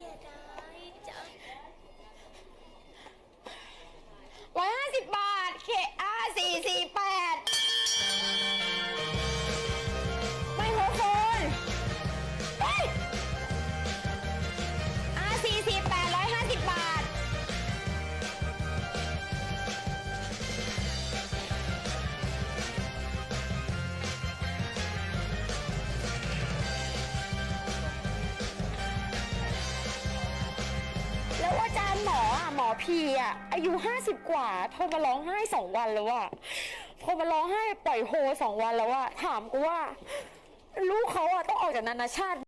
เแล้วอาจารย์หมออะหมอพีอะอายุห้าสิบกว่าโทรมาร้องไห้สองวันแล้วอะโทรมาร้องไห้ปล่อยโฮสองวันแล้วอะถามกูว่า ลูกเขาอะต้องออกจากนานาชาติ